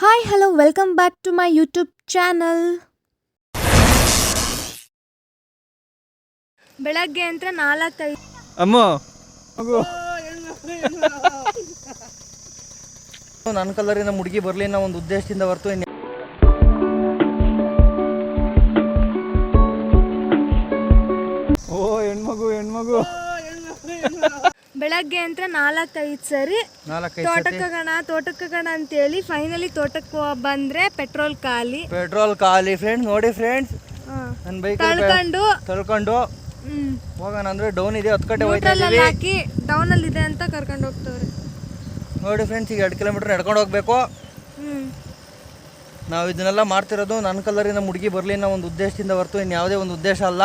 Hi hello welcome back to my YouTube channel ಬೆಳಗ್ಗೆ ಅಂತ ನಾಲ್ಕೈದು. ಅಮ್ಮ. ನನ್ನ ಕಲರಿನ ಹುಡುಗಿ ಬರಲಿ ಅನ್ನೋ ಒಂದು ಉದ್ದೇಶದಿಂದ ಬರ್ತು. ಓ ಹೆಣ್ಮಗು ಹೆಣ್ಮಗು. ಬೆಳಗ್ಗೆ ಅಂತ ನಾಲ್ಕೈದು ಸರಿ. ತೋಟಕ್ಕೆ ಹೋಗೋಣ ತೋಟಕ್ಕೆ ಅಂತ ಅಂತೇಳಿ ಫೈನಲಿ ತೋಟಕ್ಕೆ ಬಂದ್ರೆ ಪೆಟ್ರೋಲ್ ಖಾಲಿ. ಪೆಟ್ರೋಲ್ ಖಾಲಿ ಫ್ರೆಂಡ್ಸ್ ನೋಡಿ ಫ್ರೆಂಡ್ಸ್. ನನ್ನ ಬೈಕ್ ತಳ್ಕೊಂಡು. ತಳ್ಕೊಂಡು. ಹೋಗೋಣ ಅಂದ್ರೆ ಡೌನ್ ಇದೆ ಹತ್ತು ಕಡೆ ಹೋಯ್ತಾ ಅಲ್ಲಿ ಇದೀವಿ ಹಾಕಿ ಡೌನ್ ಅಲ್ಲಿ ಇದೆ ಅಂತ ಕರ್ಕೊಂಡು ಹೋಗ್ತವ್ರೆ. ನೋಡಿ ಫ್ರೆಂಡ್ಸ್ ಈಗ ಎರಡು ಕಿಲೋಮೀಟರ್ ನಡ್ಕೊಂಡು ಹೋಗ್ಬೇಕು. ನಾವು ಇದನ್ನೆಲ್ಲ ಮಾಡ್ತಿರೋದು ನನ್ನ ಕಲರಿನ ಹುಡುಗಿ ಬರಲಿ ಅನ್ನೋ ಒಂದು ಉದ್ದೇಶದಿಂದ ಹೊರತು ಇನ್ನು ಯಾವುದೇ ಒಂದು ಉದ್ದೇಶ ಅಲ್ಲ.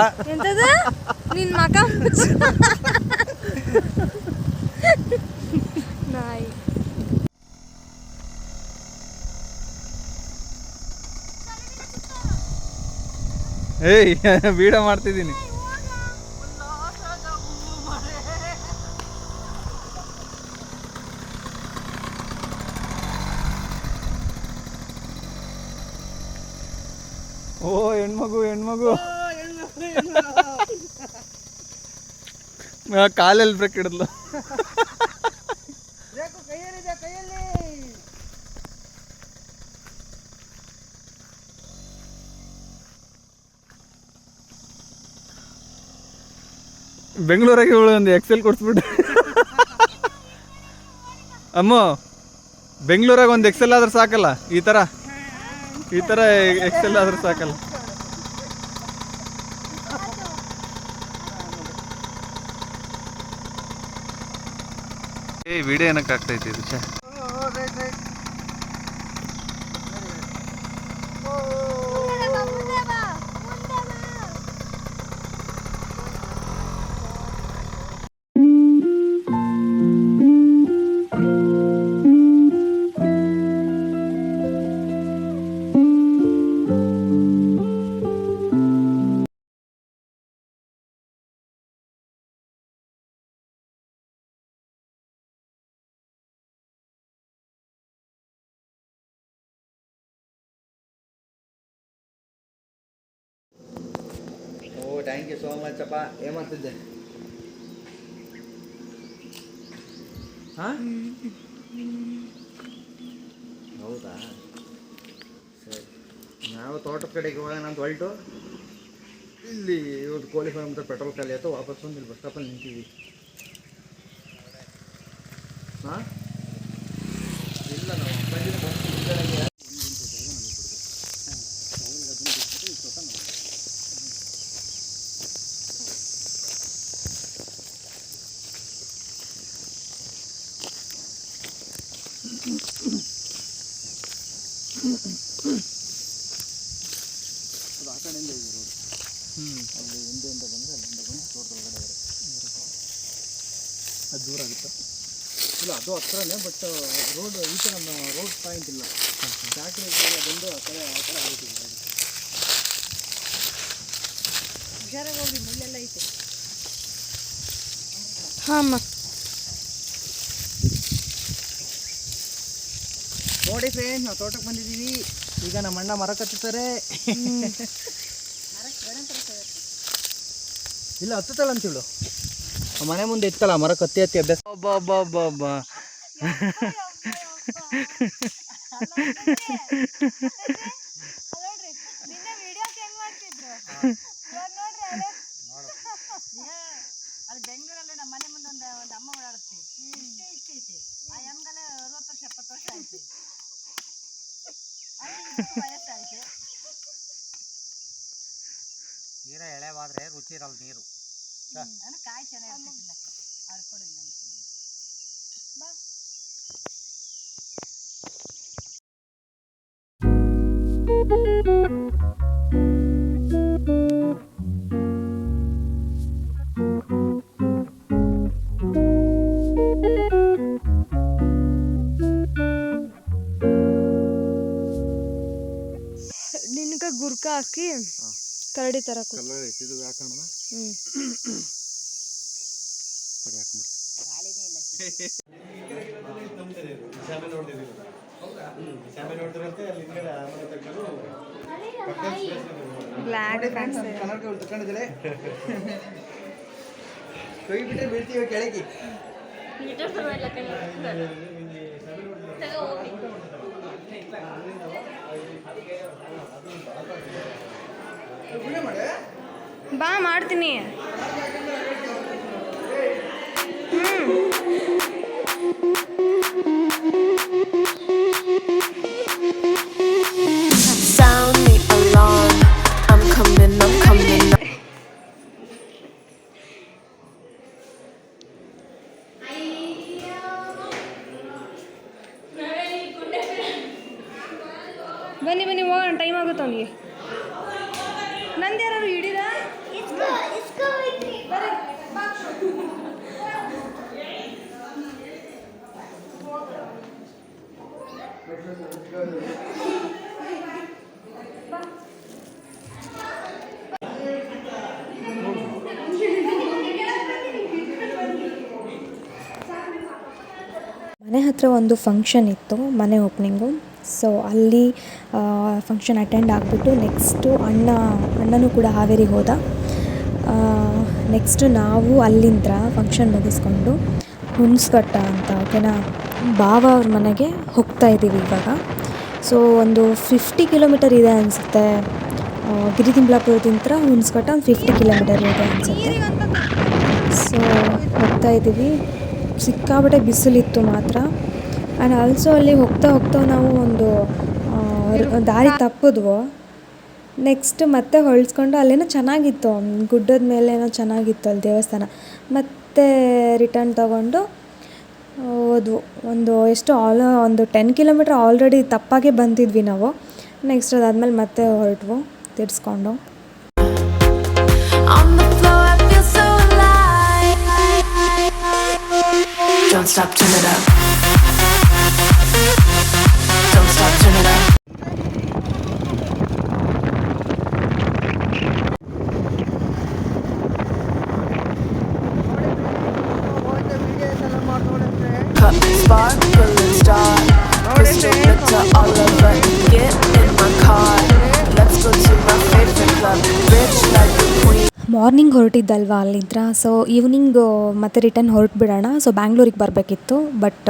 ನಿನ್ ಏಯ್ ವೀಡಿಯೋ ಮಾಡ್ತಿದ್ದೀನಿ. ಓ ಹೆಣ್ಮಗು ಹೆಣ್ಮಗು. ಕಾಲಲ್ಲಿ ಬ್ರೇಕ್ ಹಿಡಿದ್ಲು. ಬೆಂಗಳೂರಾಗೆ ಒಂದು ಎಕ್ಸೆಲ್ ಕೊಡ್ಸ್ಬಿಟ್ಟು. ಅಮ್ಮ, ಬೆಂಗಳೂರಾಗ ಒಂದು ಎಕ್ಸೆಲ್ ಆದ್ರೆ ಸಾಕಲ್ಲ? ಈ ಥರ ಈ ಥರ ಎಕ್ಸೆಲ್ ಆದ್ರೆ ಸಾಕಲ್ಲ? ಏ ವಿಡಿಯೋ ಏನಕ್ಕೆ ಆಗ್ತೈತಿ ಇದು ಥ್ಯಾಂಕ್ ಯು ಸೋ ಮಚ್ ಅಪ್ಪ ಏನು ಮಾಡ್ತಿದ್ದೆ ಹಾಂ? ಹೌದಾ? ಸರಿ. ನಾವು ತೋಟದ ಕಡೆಗೆ ಹೋಗೋಣ ಅಂತ ಹೊಲ್ಟು ಇಲ್ಲಿ ಇವತ್ತು ಕೋಳಿ ಫಾರ್ಮ್ ಹತ್ರ ಪೆಟ್ರೋಲ್ ಖಾಲಿ ಆಯಿತು, ವಾಪಸ್ ಬಂದು ಇಲ್ಲಿ ಬಸ್ ಸ್ಟಾಪಲ್ಲಿ ನಿಂತೀವಿ. ಹಾಂ? ಇಲ್ಲ ನಾವು ಬಂದಿದ್ದು ತೋಟದೊಳಗಡೆ ಬರುತ್ತೆ. ಅದು ದೂರ ಆಗುತ್ತೆ? ಇಲ್ಲ ಅದು ಹತ್ರನೇ ಬಟ್ ರೋಡ್ ಈ ಥರ ರೋಡ್ ಪಾಯಿಂಟ್ ಇಲ್ಲ. ಫ್ಯಾಕ್ಟ್ರಿ ಬಂದು ಆ ಕಡೆ ಆ ಕಡೆ ಐತೆ. ಹಾಂ ಹಾಮ್ಮ ನೋಡಿ ಫ್ರೆಂಡ್ ನಾವು ತೋಟಕ್ಕೆ ಬಂದಿದ್ದೀವಿ ಈಗ ನಮ್ಮ ಅಣ್ಣ ಮರ ಕತ್ತುತ್ತಾರೆ ಇಲ್ಲ ಹತ್ತುತ್ತಲ್ಲ ಅಂತೇಳು ಹೇಳು ಮನೆ ಮುಂದೆ ಇತ್ತಲ್ಲ ಮರ ಕತ್ತಿ ಹತ್ತಿ ಅಭ್ಯಾಸ ಒಬ್ಬ ಒಬ್ಬ ಒಬ್ಬ ಒಬ್ಬ ನೀರ ಎಳೆವಾದ್ರೆ ರುಚಿ ಇರಲ್ಲ ನೀರು. ನಿನ್ಗ ಗುರ್ಕ ಹಾಕಿ ಕರಡಿ ತರ ಕೂತ್ ಕಲರ್ ಇದು ವ್ಯಾಕರಣ ಹ್ಮ್. ಸರಿ ಹಾಕ್ಬಿಡ್ತೀನಿ ಬ್ಲ್ಯಾಕ್ ಕಾಣಿಸ್ತಾ ಇದೆ. ಕನ್ನಡಕ ತಗೊಂಡಿದ್ರೆ ಕೈ ಬಿಟ್ಟರೆ ಬೀಳ್ತೀವಿ ಕೆಳಗೆ? ಬಾ ಮಾಡ್ತೀನಿ. Sound ಬನ್ನಿ ಬನ್ನಿ ಹೋಗೋಣ ಟೈಮ್ ಆಗುತ್ತೆ ಅವನಿಗೆ? ನಂದು ಹಿಡಿದ ಮನೆ ಹತ್ರ ಒಂದು ಫಂಕ್ಷನ್ ಇತ್ತು, ಮನೆ ಓಪನಿಂಗು ಸೊ ಅಲ್ಲಿ ಫಂಕ್ಷನ್ ಅಟೆಂಡ್ ಆಗಿಬಿಟ್ಟು ನೆಕ್ಸ್ಟು ಅಣ್ಣ, ಅಣ್ಣನೂ ಕೂಡ ಹಾವೇರಿಗೆ ಹೋದ. ನೆಕ್ಸ್ಟು ನಾವು ಅಲ್ಲಿಂದ ಫಂಕ್ಷನ್ ಮುಗಿಸ್ಕೊಂಡು ಹುಣ್ಸ್ಘಟ್ಟ ಅಂತ, ಓಕೆನಾ? ಬಾವ ಅವ್ರ ಮನೆಗೆ ಹೋಗ್ತಾ ಇದ್ದೀವಿ ಇವಾಗ. ಸೊ ಒಂದು ಫಿಫ್ಟಿ ಕಿಲೋಮೀಟರ್ ಇದೆ ಅನಿಸುತ್ತೆ. ಗಿರಿದಿಂಬ್ಲಾಪುರದಿಂದ ಹುಣ್ಸ್ಘಟ್ಟ ಒಂದು ಫಿಫ್ಟಿ ಕಿಲೋಮೀಟರ್ ಇದೆ ಅನಿಸುತ್ತೆ. ಸೊ ಹೋಗ್ತಾ ಇದ್ದೀವಿ. ಸಿಕ್ಕಾಪಟ್ಟೆ ಬಿಸಿಲಿತ್ತು ಮಾತ್ರ. ಆ್ಯಂಡ್ ಆಲ್ಸೋ ಅಲ್ಲಿ ಹೋಗ್ತಾ ಹೋಗ್ತಾ ನಾವು ಒಂದು ದಾರಿ ತಪ್ಪಿದ್ವು. ನೆಕ್ಸ್ಟ್ ಮತ್ತೆ ಹೊಳ್ಸ್ಕೊಂಡು ಅಲ್ಲೇನೋ ಚೆನ್ನಾಗಿತ್ತು. ಗುಡ್ಡದ ಮೇಲೆ ಏನೋ ಚೆನ್ನಾಗಿತ್ತು ಅಲ್ಲಿ ದೇವಸ್ಥಾನ. ಮತ್ತೆ ರಿಟರ್ನ್ ತಗೊಂಡು ಹೋದ್ವು. ಒಂದು ಎಷ್ಟು ಆಲ್ ಒಂದು ಟೆನ್ ಕಿಲೋಮೀಟ್ರ್ ಆಲ್ರೆಡಿ ತಪ್ಪಾಗೆ ಬಂದಿದ್ವಿ ನಾವು. ನೆಕ್ಸ್ಟ್ ಅದಾದಮೇಲೆ ಮತ್ತೆ ಹೊರಟ್ವು ತಿರ್ಸ್ಕೊಂಡು. Don't stop, turn it up. Don't stop, turn it up. Cup sparkle and start. Crystal glitter all over. Get in my car. Morning ಹೊರಟಿದ್ದಲ್ವಾ ಅಲ್ಲಿಂದ? ಸೊ ಈವ್ನಿಂಗ್ ಮತ್ತೆ ರಿಟರ್ನ್ ಹೊರಟುಬಿಡೋಣ. ಸೊ ಬ್ಯಾಂಗ್ಳೂರಿಗೆ ಬರಬೇಕಿತ್ತು. ಬಟ್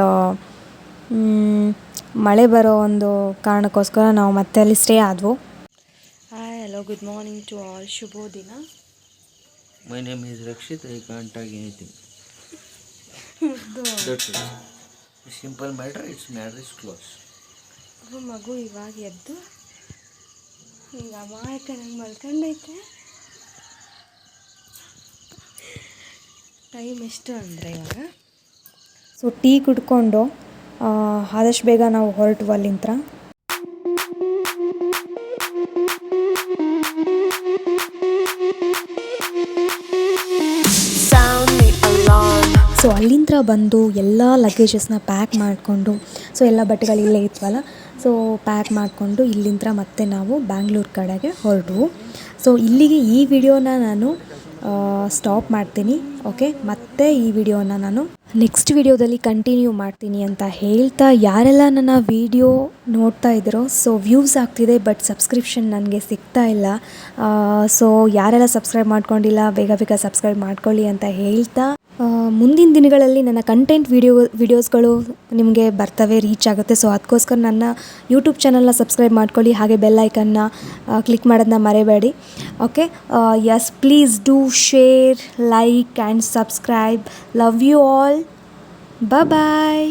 ಮಳೆ ಬರೋ ಒಂದು ಕಾರಣಕ್ಕೋಸ್ಕರ ನಾವು ಮತ್ತೆ ಅಲ್ಲಿ ಸ್ಟೇ ಆದವು. Hi hello good morning to all ಶುಭೋ ದಿನ. My name is Rakshit. Can't ಆಗಿ it. Simple matter. Its matter close. ಮಗು ಇವಾಗ ಎದ್ದು ಈಗ ಅಮಾಯಕ ನಂಗೆ ಮಲ್ಕೊಂಡೈತೆ. ಟೈಮ್ ಎಷ್ಟು ಅಂದರೆ ಇವಾಗ ಸೊ, ಟೀ ಕುಡ್ಕೊಂಡು ಆದಷ್ಟು ಬೇಗ ನಾವು ಹೊರಟು ಅಲ್ಲಿಂತ್ರ. ಸೊ ಅಲ್ಲಿಂದ ಬಂದು ಎಲ್ಲ ಲಗೇಜಸ್ನ ಪ್ಯಾಕ್ ಮಾಡಿಕೊಂಡು, ಸೊ, ಎಲ್ಲ ಬಟ್ಟೆಗಳು ಇಲ್ಲೇ ಇತ್ತಲ್ಲ ಸೊ ಪ್ಯಾಕ್ ಮಾಡಿಕೊಂಡು ಇಲ್ಲಿಂದ ಮತ್ತೆ ನಾವು ಬ್ಯಾಂಗ್ಳೂರು ಕಡೆಗೆ ಹೊರಟು ಸೊ, ಇಲ್ಲಿಗೆ ಈ ವಿಡಿಯೋನ ನಾನು ಸ್ಟಾಪ್ ಮಾಡ್ತೀನಿ ಓಕೆ ಮತ್ತೆ ಈ ವಿಡಿಯೋನ ನಾನು ನೆಕ್ಸ್ಟ್ ವಿಡಿಯೋದಲ್ಲಿ ಕಂಟಿನ್ಯೂ ಮಾಡ್ತೀನಿ ಅಂತ ಹೇಳ್ತಾ ಯಾರೆಲ್ಲ ನನ್ನ ವಿಡಿಯೋ ನೋಡ್ತಾ ಇದ್ದೀರೋ ಸೊ ವ್ಯೂಸ್ ಆಗ್ತಿದೆ ಬಟ್ ಸಬ್ಸ್ಕ್ರಿಪ್ಷನ್ ನನಗೆ ಸಿಗ್ತಾ ಇಲ್ಲ. ಸೊ ಯಾರೆಲ್ಲ ಸಬ್ಸ್ಕ್ರೈಬ್ ಮಾಡ್ಕೊಂಡಿಲ್ಲ, ಬೇಗ ಬೇಗ ಸಬ್ಸ್ಕ್ರೈಬ್ ಮಾಡ್ಕೊಳ್ಳಿ ಅಂತ ಹೇಳ್ತಾ ಮುಂದಿನ ದಿನಗಳಲ್ಲಿ ನನ್ನ ಕಂಟೆಂಟ್ ವೀಡಿಯೋ ವೀಡಿಯೋಸ್ಗಳು ನಿಮಗೆ ಬರ್ತವೆ ರೀಚ್ ಆಗುತ್ತೆ. ಸೊ ಅದಕ್ಕೋಸ್ಕರ ನನ್ನ ಯೂಟ್ಯೂಬ್ ಚಾನಲ್ನ ಸಬ್ಸ್ಕ್ರೈಬ್ ಮಾಡ್ಕೊಳ್ಳಿ, ಹಾಗೆ ಬೆಲ್ ಐಕನ್ನ ಕ್ಲಿಕ್ ಮಾಡೋದನ್ನ ಮರೆಯಬೇಡಿ okay yes please do share like and subscribe love you all bye